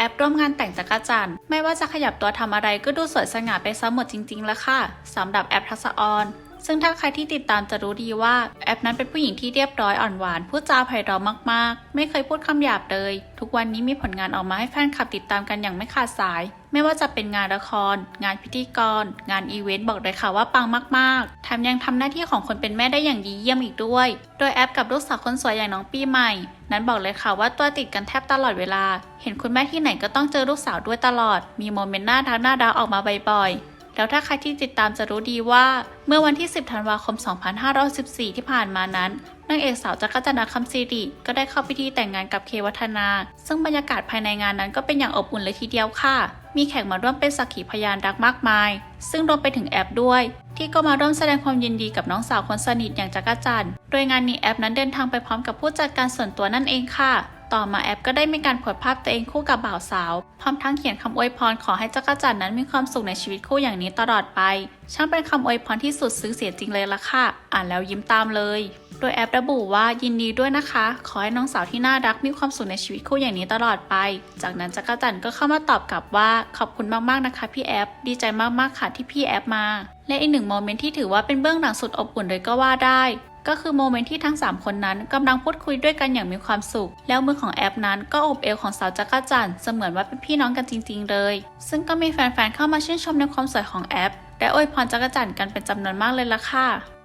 แอปร่วมงานแต่งจักรจันทร์ไม่ว่าจะขยับตัวทำอะไรก็ดูสวยสง่าไปซะหมดจริงๆแล้วค่ะสำหรับแอปทักษะออน ซึ่งถ้าใครที่ติดตามจะรู้ดีว่าแอปนั้นเป็นผู้หญิงที่เรียบร้อยอ่อนหวานพูดจาไพเราะมากๆ ไม่เคยพูดคำหยาบเลย ทุกวันนี้มีผลงานออกมาให้แฟนคลับติดตามกันอย่างไม่ขาดสาย ไม่ว่าจะเป็นงานละคร งานพิธีกร งานอีเวนต์บอกเลยค่ะว่าปังมากๆแถมยังทำหน้าที่ของคนเป็นแม่ได้อย่างดีเยี่ยมอีกด้วย โดยแอปกับลูกสาวคนสวยอย่างน้องปีใหม่ นั้นบอกเลยค่ะว่าตัวติดกันแทบตลอดเวลา เห็นคุณแม่ที่ไหนก็ต้องเจอลูกสาวด้วยตลอด มีโมเมนต์น่ารักน่ารักออกมาบ่อยๆ แล้วถ้าใครที่ติดตามจะรู้ดีว่า เมื่อวันที่ 10 ธันวาคม 2514 ที่ผ่านมานั้นนางเอกสาวจักรจันทร์คำซีริก็ได้เข้าพิธีแต่งงานกับเควัฒนา ซึ่งบรรยากาศภายในงานนั้นก็เป็นอย่างอบอุ่นเลยทีเดียวค่ะ มีแขกมาร่วมเป็นสักขีพยานรักมากมาย ซึ่งรวมไปถึงแอปด้วย ที่ก็มาร่วมแสดงความยินดีกับน้องสาวคนสนิทอย่างจักรจันทร์โดยงานนี้แอปนั้นเดินทางไปพร้อมกับผู้จัดการส่วนตัวนั่นเองค่ะ ต่อมาแอปก็ได้มีการโพสต์ภาพตัวเองคู่กับบ่าวสาว พร้อมทั้งเขียนคำอวยพรขอให้จักรจันนั้นมีความสุขในชีวิตคู่อย่างนี้ตลอดไป ช่างเป็นคำอวยพรที่สุดซึ้งเสียจริงเลยล่ะค่ะ อ่านแล้วยิ้มตามเลย โดยแอประบุว่ายินดีด้วยนะคะ ขอให้น้องสาวที่น่ารักมีความสุขในชีวิตคู่อย่างนี้ตลอดไป จากนั้นจักรจันก็เข้ามาตอบกลับว่าขอบคุณมากๆนะคะพี่แอปดีใจมากๆค่ะที่พี่แอปมาและอีกหนึ่งโมเมนต์ที่ถือว่าเป็นเบื้องหลังสุดอบอุ่นเลยก็ว่าได้ ก็คือโมเมนต์ที่ทั้ง 3 คนนั้นกำลังพูดคุยด้วยกันอย่างมีความสุข แล้วมือของแอปนั้นก็อบเอวของสาวจักรจันเสมือนว่าเป็นพี่น้องกันจริง ๆ เลย ซึ่งก็มีแฟนๆเข้ามาชื่นชมในความสวยของแอปและอวยพรจักรจันกันเป็นจำนวนมากเลยล่ะค่ะ